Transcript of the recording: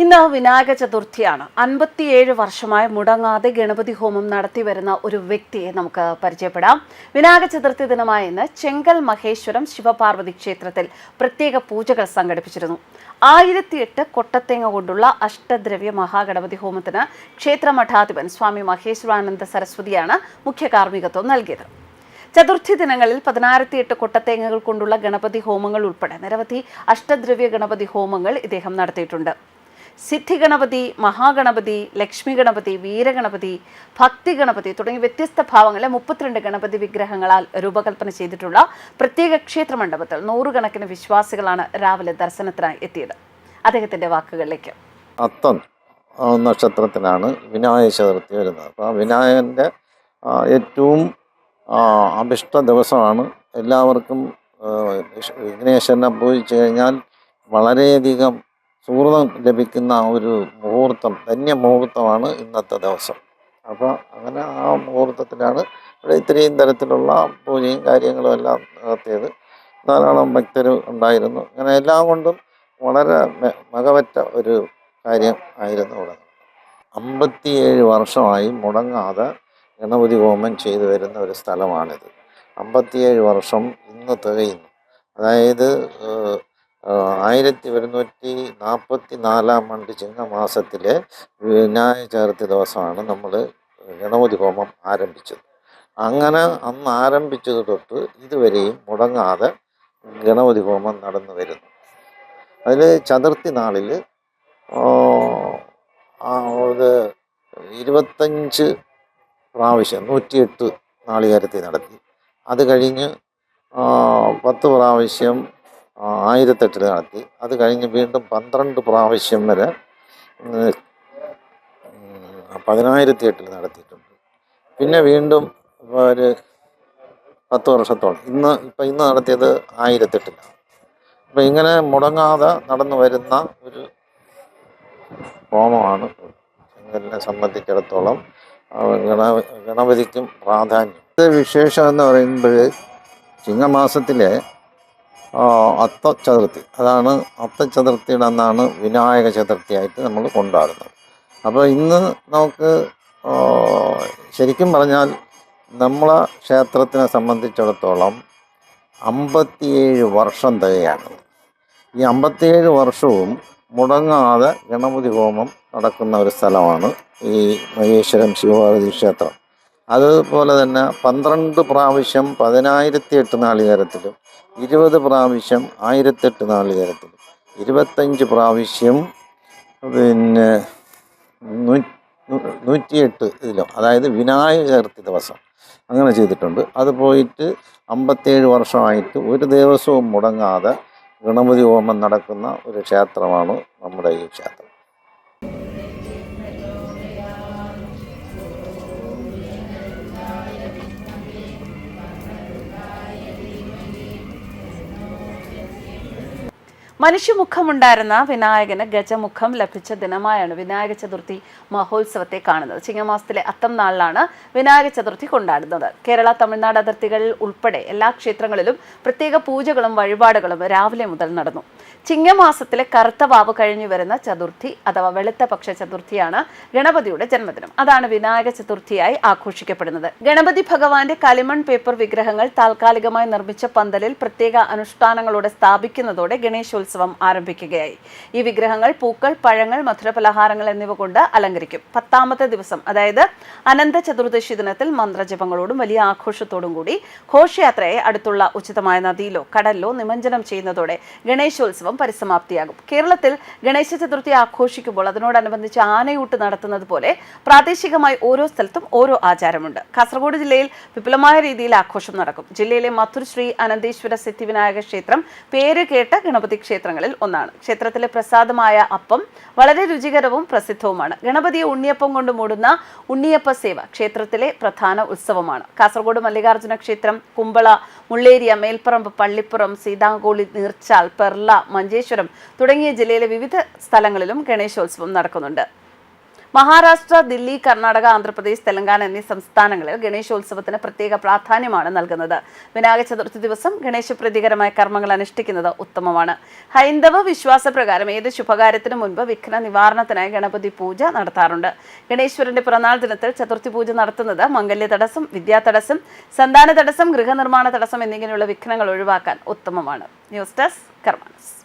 ഇന്ന് വിനായക ചതുർത്ഥിയാണ്. അൻപത്തിയേഴ് വർഷമായി മുടങ്ങാതെ ഗണപതി ഹോമം നടത്തി വരുന്ന ഒരു വ്യക്തിയെ നമുക്ക് പരിചയപ്പെടാം. വിനായക ചതുർത്ഥി ദിനമായ ഇന്ന് ചെങ്കൽ മഹേശ്വരം ശിവപാർവതി ക്ഷേത്രത്തിൽ പ്രത്യേക പൂജകൾ സംഘടിപ്പിച്ചിരുന്നു. ആയിരത്തിയെട്ട് കൊട്ടത്തേങ്ങ കൊണ്ടുള്ള അഷ്ടദ്രവ്യ മഹാഗണപതി ഹോമത്തിന് ക്ഷേത്ര മഠാധിപൻ സ്വാമി മഹേശ്വരാനന്ദ സരസ്വതിയാണ് മുഖ്യ കാർമ്മികത്വം നൽകിയത്. ചതുർത്ഥി ദിനങ്ങളിൽ പതിനായിരത്തി എട്ട് കൊട്ടത്തേങ്ങകൾ കൊണ്ടുള്ള ഗണപതി ഹോമങ്ങൾ ഉൾപ്പെടെ നിരവധി അഷ്ടദ്രവ്യ ഗണപതി ഹോമങ്ങൾ ഇദ്ദേഹം നടത്തിയിട്ടുണ്ട്. സിദ്ധി ഗണപതി മഹാഗണപതി ലക്ഷ്മി ഗണപതി വീരഗണപതി ഭക്തി ഗണപതി തുടങ്ങി വ്യത്യസ്ത ഭാവങ്ങളിലെ മുപ്പത്തിരണ്ട് ഗണപതി വിഗ്രഹങ്ങളാൽ രൂപകൽപ്പന ചെയ്തിട്ടുള്ള പ്രത്യേക ക്ഷേത്ര മണ്ഡപത്തിൽ നൂറുകണക്കിന് വിശ്വാസികളാണ് രാവിലെ ദർശനത്തിനായി എത്തിയത്. അദ്ദേഹത്തിന്റെ വാക്കുകളിലേക്ക്. അത്തം നക്ഷത്രത്തിലാണ് വിനായക ചതുർത്ഥി വരുന്നത്. അപ്പോൾ ആ വിനായകന്റെ ഏറ്റവും അഭിഷ്ട ദിവസമാണ്. എല്ലാവർക്കും വിഘ്നേശ്വരനെ പൂജിച്ചു കഴിഞ്ഞാൽ വളരെയധികം സുഹൃതം ലഭിക്കുന്ന ഒരു മുഹൂർത്തം ധന്യ മുഹൂർത്തമാണ് ഇന്നത്തെ ദിവസം. അപ്പോൾ അങ്ങനെ ആ മുഹൂർത്തത്തിലാണ് ഇവിടെ ഇത്രയും തരത്തിലുള്ള പൂജയും കാര്യങ്ങളും എല്ലാം നടത്തിയത്. ധാരാളം ഭക്തർ ഉണ്ടായിരുന്നു. അങ്ങനെ എല്ലാം കൊണ്ടും വളരെ മകവറ്റ ഒരു കാര്യം ആയിരുന്നു ഇവിടെ. അമ്പത്തിയേഴ് വർഷമായി മുടങ്ങാതെ ഗണപതി ഹോമം ചെയ്തു വരുന്ന ഒരു സ്ഥലമാണിത്. അമ്പത്തിയേഴ് വർഷം ഇന്ന് തികയുന്നു. അതായത് ആയിരത്തി ഒരുന്നൂറ്റി നാൽപ്പത്തി നാലാം ആണ്ട് ചിങ്ങമാസത്തിലെ വിനായക ചതുർത്ഥി ദിവസമാണ് നമ്മൾ ഗണപതി ഹോമം ആരംഭിച്ചത്. അങ്ങനെ അന്ന് ആരംഭിച്ചത് തൊട്ട് ഇതുവരെയും മുടങ്ങാതെ ഗണപതി ഹോമം നടന്നു വരുന്നു. അതിൽ ചതുർത്ഥി നാളിൽ ഇത് ഇരുപത്തഞ്ച് പ്രാവശ്യം നൂറ്റിയെട്ട് നാളികേരത്തിൽ നടത്തി. അത് കഴിഞ്ഞ് പത്ത് പ്രാവശ്യം ആയിരത്തെട്ടിൽ നടത്തി. അത് കഴിഞ്ഞ് വീണ്ടും പന്ത്രണ്ട് പ്രാവശ്യം വരെ പതിനായിരത്തി എട്ടിൽ നടത്തിയിട്ടുണ്ട്. പിന്നെ വീണ്ടും ഒരു പത്ത് വർഷത്തോളം. ഇന്ന് ഇപ്പം ഇന്ന് നടത്തിയത് ആയിരത്തെട്ടിലാണ്. അപ്പം ഇങ്ങനെ മുടങ്ങാതെ നടന്നു വരുന്ന ഒരു ഹോമമാണ് ചെങ്കലിനെ സംബന്ധിച്ചിടത്തോളം ഗണ ഗണപതിക്കും പ്രാധാന്യം. വിശേഷം എന്ന് പറയുമ്പോൾ ചിങ്ങമാസത്തിലെ അത്ത ചതുർത്ഥി അതാണ് അത്ത ചതുർത്ഥിയുടെ അന്നാണ് വിനായക ചതുർത്ഥിയായിട്ട് നമ്മൾ കൊണ്ടാടുന്നത്. അപ്പോൾ ഇന്ന് നമുക്ക് ശരിക്കും പറഞ്ഞാൽ നമ്മളെ ക്ഷേത്രത്തിനെ സംബന്ധിച്ചിടത്തോളം അമ്പത്തിയേഴ് വർഷം തികയാണ് ഈ അമ്പത്തിയേഴ് വർഷവും മുടങ്ങാതെ ഗണപതി ഹോമം നടക്കുന്ന ഒരു സ്ഥലമാണ് ഈ മഹേശ്വരം ശിവപാർവതി ക്ഷേത്രം. അതുപോലെ തന്നെ പന്ത്രണ്ട് പ്രാവശ്യം പതിനായിരത്തി എട്ട് നാളികേരത്തിലും ഇരുപത് പ്രാവശ്യം ആയിരത്തെട്ട് നാളികേരത്തിലും ഇരുപത്തഞ്ച് പ്രാവശ്യം പിന്നെ നൂ- നൂറ്റിയെട്ട് ഇതിലും അതായത് വിനായക ചതുർത്ഥി ദിവസം അങ്ങനെ ചെയ്തിട്ടുണ്ട്. അത് പോയിട്ട് അമ്പത്തേഴ് വർഷമായിട്ട് ഒരു ദിവസവും മുടങ്ങാതെ ഗണപതി ഹോമം നടക്കുന്ന ഒരു ക്ഷേത്രമാണ് നമ്മുടെ ഈ ക്ഷേത്രം. മനുഷ്യമുഖമുണ്ടായിരുന്ന വിനായകന് ഗജമുഖം ലഭിച്ച ദിനമായാണ് വിനായക ചതുർത്ഥി മഹോത്സവത്തെ കാണുന്നത്. ചിങ്ങമാസത്തിലെ അത്തം നാളിലാണ് വിനായക ചതുർത്ഥി കൊണ്ടാടുന്നത്. കേരള തമിഴ്നാട് അതിർത്തികളിൽ ഉൾപ്പെടെ എല്ലാ ക്ഷേത്രങ്ങളിലും പ്രത്യേക പൂജകളും വഴിപാടുകളും രാവിലെ മുതൽ നടന്നു. ചിങ്ങമാസത്തിലെ കറുത്ത വാവ് കഴിഞ്ഞു വരുന്ന ചതുർത്ഥി അഥവാ വെളുത്ത പക്ഷ ചതുർത്ഥിയാണ് ഗണപതിയുടെ ജന്മദിനം. അതാണ് വിനായക ചതുർത്ഥിയായി ആഘോഷിക്കപ്പെടുന്നത്. ഗണപതി ഭഗവാന്റെ കളിമൺ പേപ്പർ വിഗ്രഹങ്ങൾ താൽക്കാലികമായി നിർമ്മിച്ച പന്തലിൽ പ്രത്യേക അനുഷ്ഠാനങ്ങളോടെ സ്ഥാപിക്കുന്നതോടെ ഗണേശോത്സവം ആരംഭിക്കുകയായി. ഈ വിഗ്രഹങ്ങൾ പൂക്കൾ പഴങ്ങൾ മധുരപലഹാരങ്ങൾ എന്നിവ കൊണ്ട് അലങ്കരിക്കും. പത്താമത്തെ ദിവസം അതായത് അനന്ത ചതുർദശി ദിനത്തിൽ മന്ത്രജപങ്ങളോടും വലിയ ആഘോഷത്തോടും കൂടി ഘോഷയാത്രയെ അടുത്തുള്ള ഉചിതമായ നദിയിലോ കടലിലോ നിമഞ്ജനം ചെയ്യുന്നതോടെ ഗണേശോത്സവം പരിസമാപ്തിയാകും. കേരളത്തിൽ ഗണേശ ചതുർത്ഥി ആഘോഷിക്കുമ്പോൾ അതിനോടനുബന്ധിച്ച് ആനയൂട്ട് നടത്തുന്നത് പോലെ പ്രാദേശികമായി ഓരോ സ്ഥലത്തും ഓരോ ആചാരമുണ്ട്. കാസർഗോഡ് ജില്ലയിൽ വിപുലമായ രീതിയിൽ ആഘോഷം നടക്കും. ജില്ലയിലെ മധുർ ശ്രീ അനന്തേശ്വര സിദ്ധിവിനായക ക്ഷേത്രം പേര് കേട്ട ഗണപതി ക്ഷേത്രങ്ങളിൽ ഒന്നാണ്. ക്ഷേത്രത്തിലെ പ്രസാദമായ അപ്പം വളരെ രുചികരവും പ്രസിദ്ധവുമാണ്. ഗണപതിയെ ഉണ്ണിയപ്പം കൊണ്ട് മൂടുന്ന ഉണ്ണിയപ്പ സേവ ക്ഷേത്രത്തിലെ പ്രധാന ഉത്സവമാണ്. കാസർഗോഡ് മല്ലികാർജുന ക്ഷേത്രം കുമ്പള മുള്ളേരിയ മേൽപ്പറമ്പ് പള്ളിപ്പുറം സീതാങ്കോളി നീർച്ചാൽ പെർള മഞ്ചേശ്വരം തുടങ്ങിയ ജില്ലയിലെ വിവിധ സ്ഥലങ്ങളിലും ഗണേശോത്സവം നടക്കുന്നുണ്ട്. മഹാരാഷ്ട്ര ദില്ലി കർണാടക ആന്ധ്രാപ്രദേശ് തെലങ്കാന എന്നീ സംസ്ഥാനങ്ങളിൽ ഗണേശോത്സവത്തിന് പ്രത്യേക പ്രാധാന്യമാണ് നൽകുന്നത്. വിനായക ചതുർത്ഥി ദിവസം ഗണേശ പ്രതികരമായ കർമ്മങ്ങൾ അനുഷ്ഠിക്കുന്നത് ഉത്തമമാണ്. ഹൈന്ദവ വിശ്വാസപ്രകാരം ഏത് ശുഭകാര്യത്തിനു മുൻപ് വിഘ്ന നിവാരണത്തിനായി ഗണപതി പൂജ നടത്താറുണ്ട്. ഗണേശ്വരന്റെ പിറന്നാൾ ദിനത്തിൽ ചതുർത്ഥി പൂജ നടത്തുന്നത് മംഗല്യ തടസ്സം വിദ്യാ തടസ്സം സന്താന തടസ്സം ഗൃഹനിർമ്മാണ തടസ്സം എന്നിങ്ങനെയുള്ള വിഘ്നങ്ങൾ ഒഴിവാക്കാൻ ഉത്തമമാണ്. News desk കർമാനസ്.